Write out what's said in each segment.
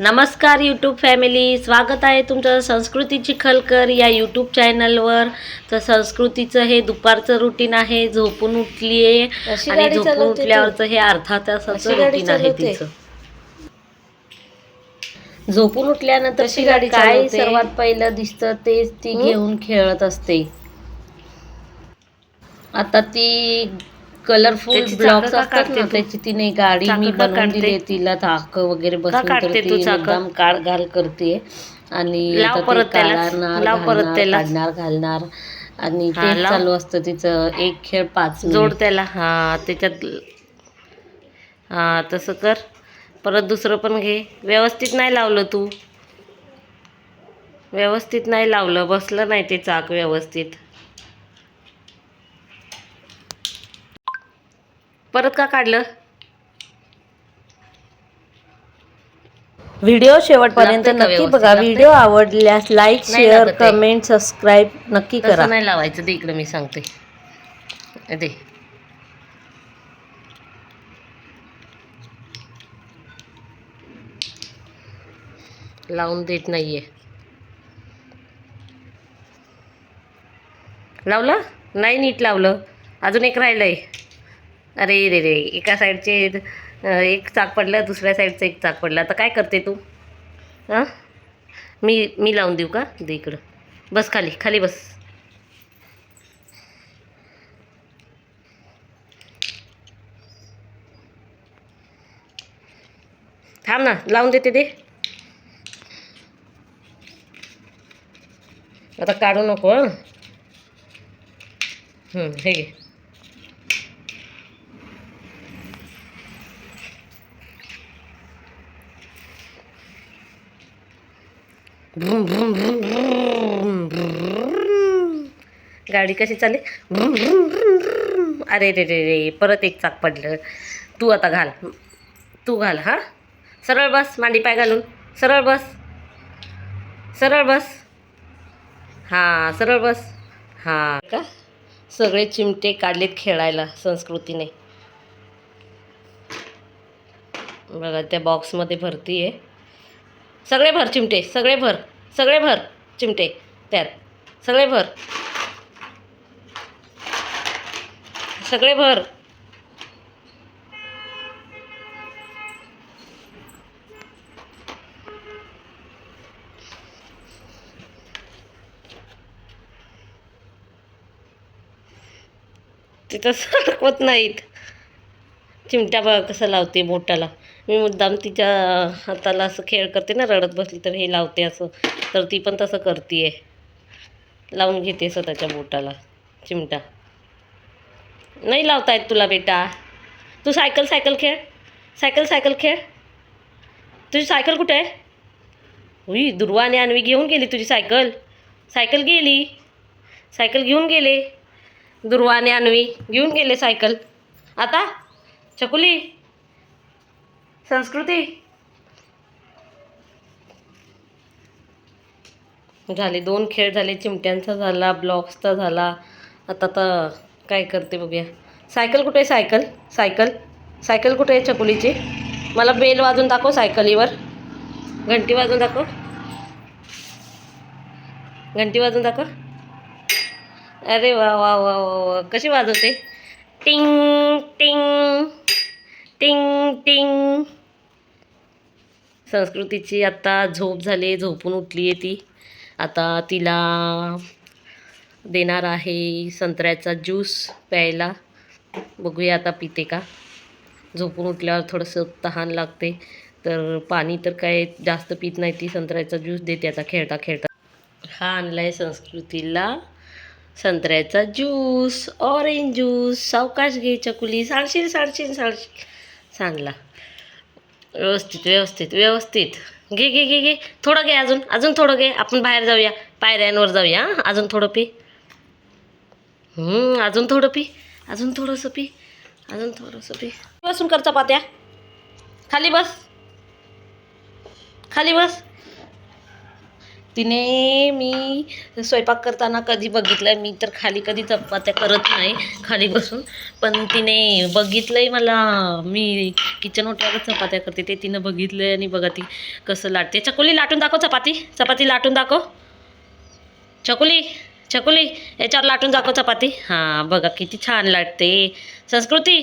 नमस्कार YouTube family स्वागत आहे तुमचं संस्कृतीची खलकर या यूट्यूब चॅनलवर तर संस्कृतीचं हे दुपारचं रुटीन आहे झोपून उठली आहे आणि झोपून? उठल्यावरचं हे अर्धा तासाचं रुटीन आहे? तिचं झोपून उठल्यानंतर तिला गाडी काय? सर्वात पहिलं दिसतं तेच ती? घेऊन खेळत असते आता ती कलरफुल त्याची ब्लॉक्स चाकं का असतात काढते ना तू? त्याची तिने गाडी चाकं मी का बनवून काढते? दिली तिला चाक वगैरे बसून तर काढते ती तू चाकं? एकदम काढ घाल करते आणि लाव आता ती परत त्याला. काढणार, लाव परत घालणार, त्याला. काढणार घालणार आणि हा, ते लाव. चालू असतं तिचं एक खेळ पाच जोड मिनिट. त्याला हा त्याच्यात हा तसं कर परत दुसरं पण घे व्यवस्थित नाही लावलं तू व्यवस्थित नाही लावलं बसलं नाही ते चाक व्यवस्थित परत का काढलं? व्हिडिओ शेवटपर्यंत नक्की? बघा? व्हिडिओ आवडल्यास लाईक शेअर. कमेंट सबस्क्राईब नक्की करा. नाही लावायचं दे इकडं मी सांगते. दे. लावून देत नाहीये. लावलं? नाही नीट लावलं. अजून एक राहिलंय. अरे रे रे एका साईडचे एक चाक पडलं दुसऱ्या साईडचं एक चाक पडलं. आता काय करते तू? हां मी मी लावून देऊ का? दे इकडं. बस खाली खाली बस. थांब ना लावून देते दे. आता काढू नको हं, हे घे. गाडी कशी चालली? अरे रे रे रे परत एक चाक पडलं. तू आता घाल. तू घाल हां? सरळ बस मांडी पाय घालून. सरळ बस. सरळ बस. हां सरळ बस. हां. का? सगळे चिमटे काढलेत खेळायला संस्कृतीने. बघा त्या बॉक्समध्ये भरती आहे सगळे भर चिमटे सगळे भर सगळे भर चिमटे त्यात सगळे भर. सगळे भर. तिथं सरकवत नाहीत. चिमट्या बघा कसं लावते बोटाला मी मुद्दाम तिच्या हाताला असं खेळ करते ना रडत बसली तर हे लावते असं. तर ती पण तसं करते लावून घेते स्वतःच्या बोटाला चिमटा. नाही लावता येत तुला बेटा. तू सायकल सायकल खेळ. सायकल सायकल खेळ. तुझी सायकल कुठे आहे? उई दुर्वाने आणवी घेऊन गेली तुझी सायकल. सायकल गेली. सायकल घेऊन गेले. दुर्वाने आणवी घेऊन गेले सायकल. आता चकुली. संस्कृती? झाले दोन खेळ झाले चिमट्यांचा झाला ब्लॉक्सचा झाला. आता तर काय करते बघूया. सायकल कुठे आहे? Cycle cycle. सायकल कुठे आहे चकुलीची? मला बेल वाजून दाखव सायकलीवर. घंटी वाजून दाखव. घंटी वाजून दाखव. अरे वा वा वा वा वा. कशी वाजवते? टिंग टिंग. टिंग टिंग. संस्कृतीची आता झोप झाली आहे झोपून उठली आहे ती. आता तिला देणार आहे संत्र्याचा ज्यूस प्यायला. बघूया आता पिते का. झोपून उठल्यावर थोडंसं तहान लागते. तर पाणी तर काय जास्त पित नाही ती संत्र्याचा ज्यूस देते आता खेळता खेळता. हा आणला आहे संस्कृतीला संत्र्याचा ज्यूस ऑरेंज ज्यूस सावकाश घे चकुली सांडशील सांडशील सांडशील सांडला. व्यवस्थित व्यवस्थित व्यवस्थित. घे घे घे घे. थोडं घे अजून. अजून थोडं घे. आपण बाहेर जाऊया. पायऱ्यांवर जाऊया अजून थोडं पी. अजून थोडं पी. अजून थोडंसं पी. अजून थोडंसं पी. बसून कर चपात्या. खाली बस. खाली बस. तिने मी स्वयंपाक करताना कधी बघितलं आहे मी तर खाली कधी चपात्या करत नाही खाली बसून. पण तिने बघितलं आहे मला मी किचन ओट्यावर चपात्या करते ते तिनं बघितलंय आणि बघा ती कसं लाटते. चकुली लाटून दाखव चपाती. चपाती लाटून दाखव. चकुली चकुली याच्यावर लाटून दाखव चपाती. हां बघा किती छान लाटते. संस्कृती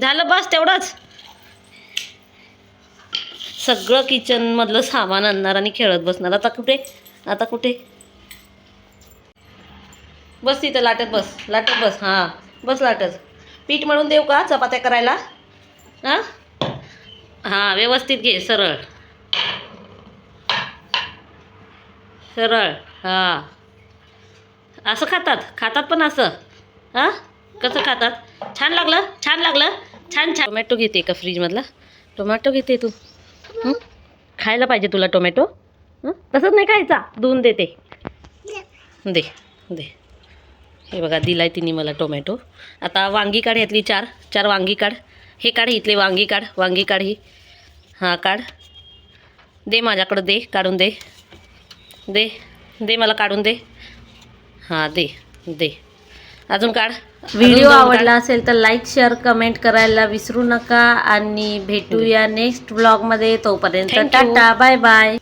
झालं बस तेवढंच. सगळं किचनमधलं सामान आणणार आणि खेळत बसणार. आता कुठे? आता कुठे? बस तिथं लाटत बस. लाटत बस हां. बस लाटत. पीठ मळून देऊ का चपात्या करायला? हां? हां व्यवस्थित घे सरळ. सरळ हां. असं खातात? खातात पण असं? हां? कसं खातात? छान लागलं? छान लागलं? छान छान. टोमॅटो घेते का फ्रीजमधला टोमॅटो घेते तू. खायला पाहिजे तुला टोमॅटो? तसंच नाही खायचा. धुवून देते. दे दे. हे बघा दिलाय तिने मला टोमॅटो. आता वांगी काढ यातली चार. चार वांगी काढ. हे काढ इथले वांगी काढ. वांगी काढ ही. हां काढ. दे माझ्याकडं दे काढून दे. दे दे मला काढून दे. हां दे दे. अजून काढ. व्हिडिओ. आवडला असेल तर लाईक शेअर कमेंट करायला विसरू नका आणि भेटूया नेक्स्ट ब्लॉगमध्ये तोपर्यंत. Tata bye bye